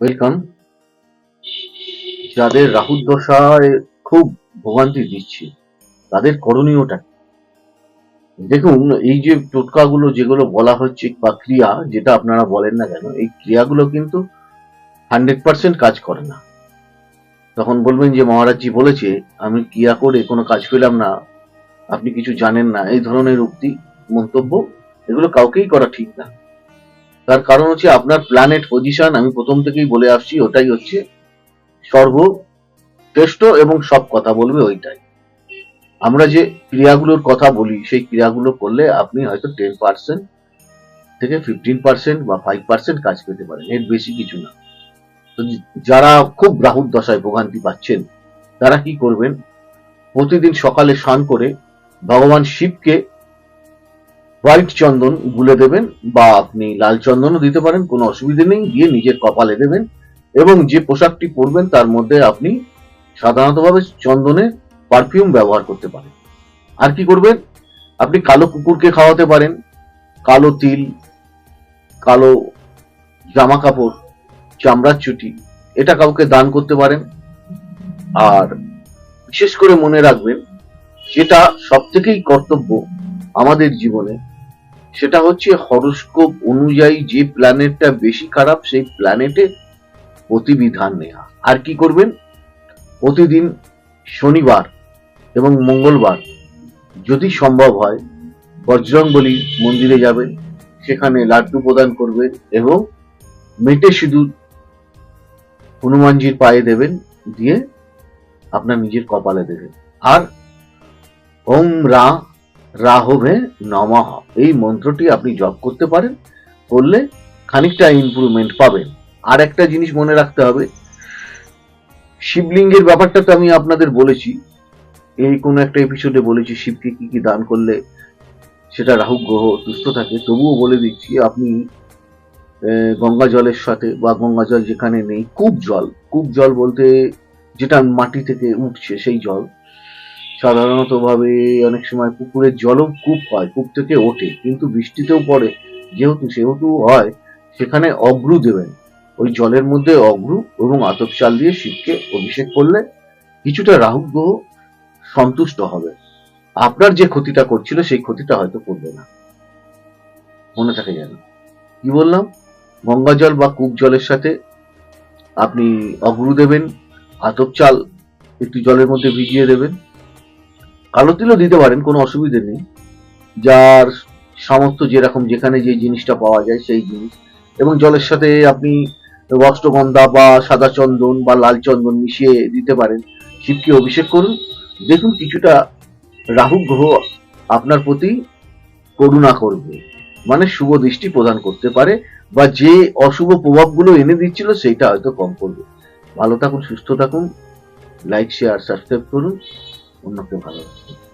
Welcome যাদের রাহুর দশায় খুব ভোগান্তি দিচ্ছে, তাদের করণীয়টা দেখুন, এই যে টোটকাগুলো যেগুলো বলা হচ্ছে বা ক্রিয়া, যেটা আপনারা বলেন না কেন, এই ক্রিয়াগুলো কিন্তু হান্ড্রেড পার্সেন্ট কাজ করে না। তখন বলবেন যে মহারাজজি বলেছে, আমি ক্রিয়া করে কোনো কাজ পেলাম না, আপনি কিছু জানেন না। এই ধরনের উক্তি, মন্তব্য, এগুলো কাউকেই করা ঠিক না। তার কারণ হচ্ছে আপনার প্ল্যানেট পজিশন আমি প্রথম থেকেই বলে আসছি, ওটাই হচ্ছে সর্বশ্রেষ্ঠ এবং সব কথা বলবে ওইটাই। আমরা যে ক্রিয়াগুলোর কথা বলি, সেই ক্রিয়াগুলো করলে আপনি হয়তো টেন পার্সেন্ট থেকে ফিফটিন পার্সেন্ট বা ফাইভ পার্সেন্ট কাজ পেতে পারেন, এর বেশি কিছু না। তো যারা খুব রাহুর দশায় ভোগান্তি পাচ্ছেন, তারা কি করবেন? প্রতিদিন সকালে স্নান করে ভগবান শিবকে হোয়াইট চন্দন গুলে দেবেন বা আপনি লাল চন্দনও দিতে পারেন, কোনো অসুবিধে নেই দিয়ে নিজের কপালে দেবেন এবং যে পোশাকটি পরবেন তার মধ্যে আপনি সাধারণতভাবে চন্দনের পারফিউম ব্যবহার করতে পারেন। আর কি করবেন? আপনি কালো কুকুরকে খাওয়াতে পারেন, কালো তিল, কালো জামা কাপড় চামড়ার চুটি, এটা কাউকে দান করতে পারেন। আর বিশেষ করে মনে রাখবেন, যেটা সব থেকেই কর্তব্য আমাদের জীবনে, সেটা হচ্ছে হরস্কোপ অনুযায়ী যে প্ল্যানেটটা বেশি খারাপ, সেই প্ল্যানেটে প্রতিবিধান নেওয়া আর কি করবেন? প্রতিদিন শনিবার এবং মঙ্গলবার যদি সম্ভব হয়, বজরংবলী মন্দিরে যাবেন, সেখানে লাড্ডু প্রদান করবেন এবং মেটে সিঁদুর হনুমানজির পায়ে দেবেন, দিয়ে আপনার নিজের কপালে দেবেন। আর ওম রা রাহবে নমঃ। এই মন্ত্রটি আপনি জপ করতে পারেন, করলে খানিকটা ইমপ্রুভমেন্ট পাবেন। আর একটা জিনিস মনে রাখতে হবে, শিবলিঙ্গের ব্যাপারটা তো আমি আপনাদের বলেছি। এই কোনো একটা এপিসোডে বলেছি, শিবকে কি কি দান করলে সেটা রাহু গ্রহ সুস্থ থাকে। তবুও বলে দিচ্ছি, আপনি গঙ্গা জলের সাথে বা গঙ্গা জল যেখানে নেই, কূপ জল। কূপ জল বলতে যেটা মাটি থেকে উঠছে সেই জল। সাধারণত ভাবে অনেক সময় পুকুরের জলও কূপ হয় কূপ থেকে ওঠে, কিন্তু বৃষ্টিতেও পড়ে। যেহেতু, সেহেতু হয়, সেখানে অগ্রু দেবেন। ওই জলের মধ্যে অগ্রু এবং আতপ চাল দিয়ে শিবকে অভিষেক করলে কিছুটা রাহু গ্রহ সন্তুষ্ট হবে। আপনার যে ক্ষতিটা করছিল, সেই ক্ষতিটা হয়তো করবে না। মনে থাকে যেন। কি বললাম? গঙ্গা জল বা কূপ জলের সাথে আপনি অগ্রু দেবেন, আতপ চাল একটু জলের মধ্যে ভিজিয়ে দেবেন। কালো তিলও দিতে পারেন, কোনো অসুবিধে নেই। যার সামর্থ্য যেরকম যেখানে যে জিনিসটা পাওয়া যায় সেই জিনিস। এবং জলের সাথে আপনি অষ্টগন্ধা বা সাদা চন্দন বা লাল চন্দন মিশিয়ে দিতে পারেন। শিবকে অভিষেক করুন। দেখুন কিছুটা রাহু গ্রহ আপনার প্রতি করুণা করবে। মানে শুভ দৃষ্টি প্রদান করতে পারে বা যে অশুভ প্রভাবগুলো এনে দিচ্ছিল সেইটা হয়তো কম করবে। ভালো থাকুন, সুস্থ থাকুন। লাইক শেয়ার সাবস্ক্রাইব করুন। こんなかけ。